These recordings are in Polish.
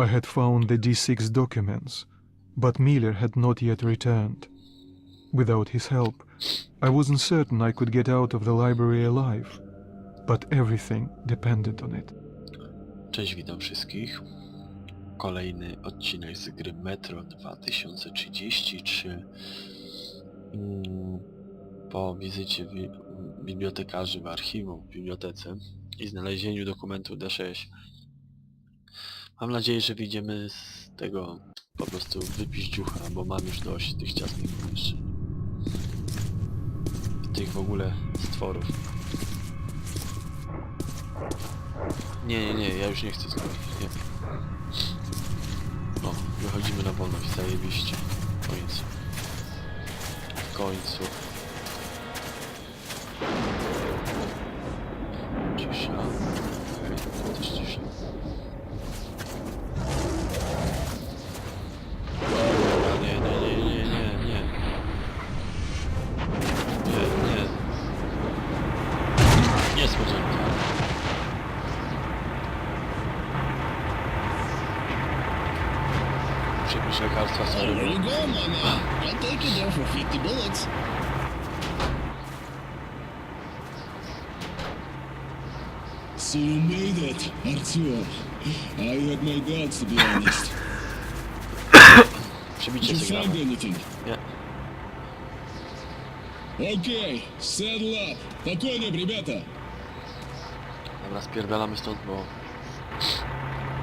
I had found the D6 documents, but Miller had not yet returned. Without his help, I wasn't certain I could get out of the library alive, but everything depended on it. Cześć, witam wszystkich. Kolejny odcinek z gry Metro 2033. Mm, Po wizycie wi- bibliotekarzy w archiwum, w bibliotece i znalezieniu dokumentu D6. Mam nadzieję, że wyjdziemy z tego po prostu wypiździucha, bo mam już dość tych ciasnych pomieszczeń. Tych w ogóle stworów. Nie, nie, nie, ja już nie chcę kolei, nie. No, wychodzimy na wolność, zajebiście. W końcu. W końcu. Przepisz lekarstwa, There sorry. you go, my man. I'll take you there for 50 bullets. So you made it, Artyom. I had my doubts, to be honest. Przebicie Did you sygnału. find anything? Nie. Okay, saddle up. По коням, ребята. Dobra, spierdalamy stąd, bo...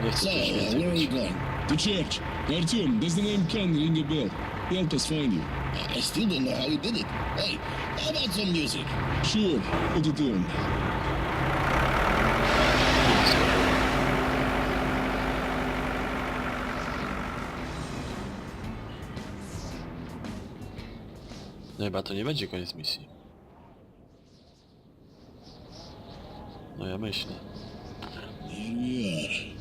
Nie chcę So, coś where więcej are you być. going? To church. Artyom, does the name Ken ring a bell? Help us find you. I still don't know how you did it. Hey, how about some music? Sure, put it on. No chyba to nie będzie koniec misji. No ja myślę. Yeah.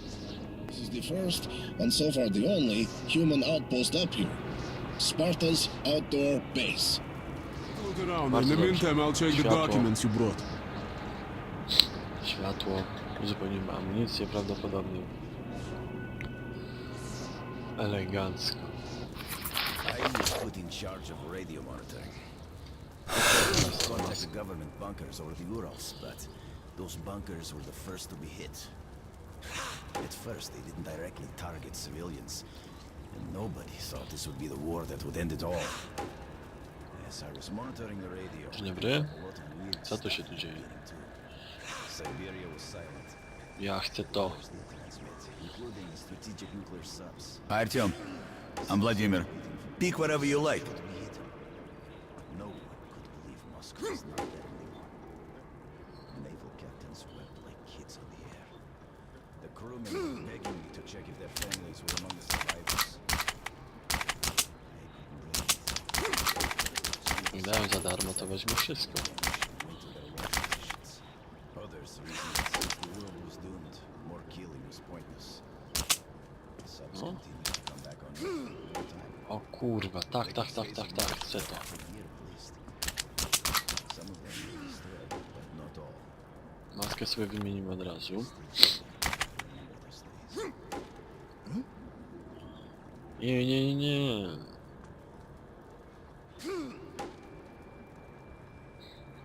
This is the first, and so far the only, human outpost up here. Sparta's outdoor base. Look around. Bardzo In the meantime, I'll check the Światło. documents you brought. Światło. Uzupełnimy amunicję prawdopodobnie. Elegancko. I was put in charge of radio monitoring. Contact the government bunkers over the Urals, but those bunkers were the first to be hit. At first, they didn't directly target civilians, and nobody thought this would be the war that would end it all. As I was monitoring the radio, Dzień dobry. a lot of weird Co tu się stuff tu dzieje? Siberia was silent. Ja chcę to. Still transmit, including strategic nuclear subs. Artyom, I'm Vladimir. Pick whatever you like. No one could believe Moscow is not there crewmen were begging me to check if their families were among the survivors. Jak dają za darmo, to weźmy wszystko. Went to their war positions. Others reasoned that since the world was doomed, more killing was pointless. Subs No. continued to come back on Earth all the time. O kurwa, tak, tak, tak, tak, tak, chcę to. Maskę sobie wymienimy od razu. Nie, nie, nie.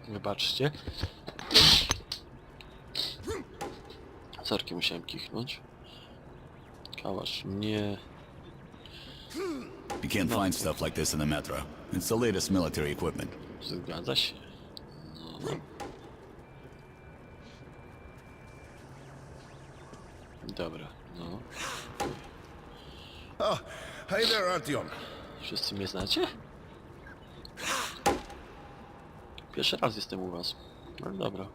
Wybaczcie. Sorki musiałem kichnąć. Kałasz mnie. You can't find stuff like this in the metro. It's the latest military equipment. Zgadza się. No. Dobra, no. Oh, hey there, Artyom. Wszyscy mnie znacie? Pierwszy raz jestem u was. No dobra.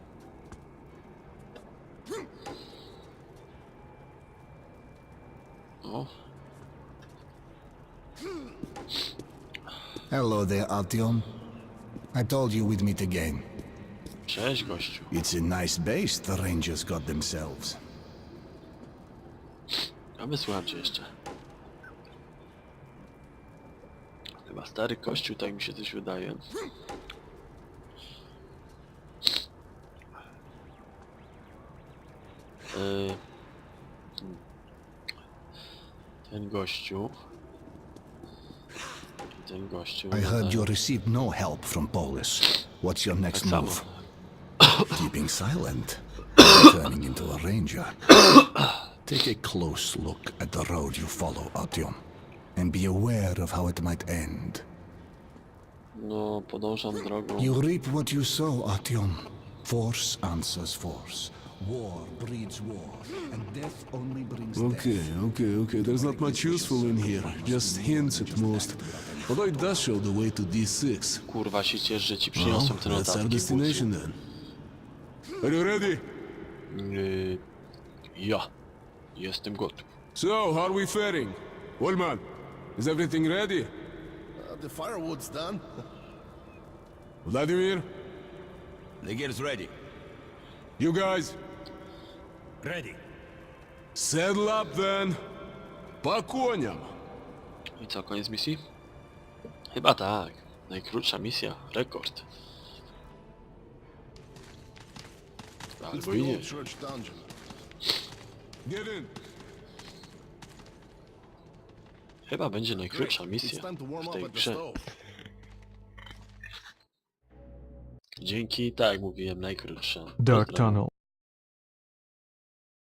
O, Hello there, Artyom. I told you we'd meet again. cześć gościu. It's a nice base the Rangers got themselves. A wysłucham cię jeszcze. Chyba stary kościół, tak mi się coś wydaje. Yy, Ten gościu. Ten gościu. I heard you received no help from Polis. What's your next tak samo. move? Keeping silent. Turning into a ranger. Take a close look at the road you follow, Artyom. And be aware of how it might end. No, podążam drogą. You reap what you sow, Artyom. Force answers force. War breeds war, and death only brings Okay, death. okay, okay. There's not much useful in here. Just hints at most. Although it does show the way to D6. Kurwa się ciesz, że ci Well, przyniosłem te that's our notatki. destination then. Are you ready? Yy, ja. Jestem gotów. So, how are we faring? Wallman, Is everything ready? Uh, the firewood's done. Vladimir? The gear's ready. You guys? Ready. Saddle up then. Po koniam. I co, koniec misji? Chyba tak. Najkrótsza misja, rekord. Albo nie. Get in. Chyba będzie najkrótsza misja w tej grze. Dzięki, tak jak mówiłem, najkrótsza. Dark. Tunnel.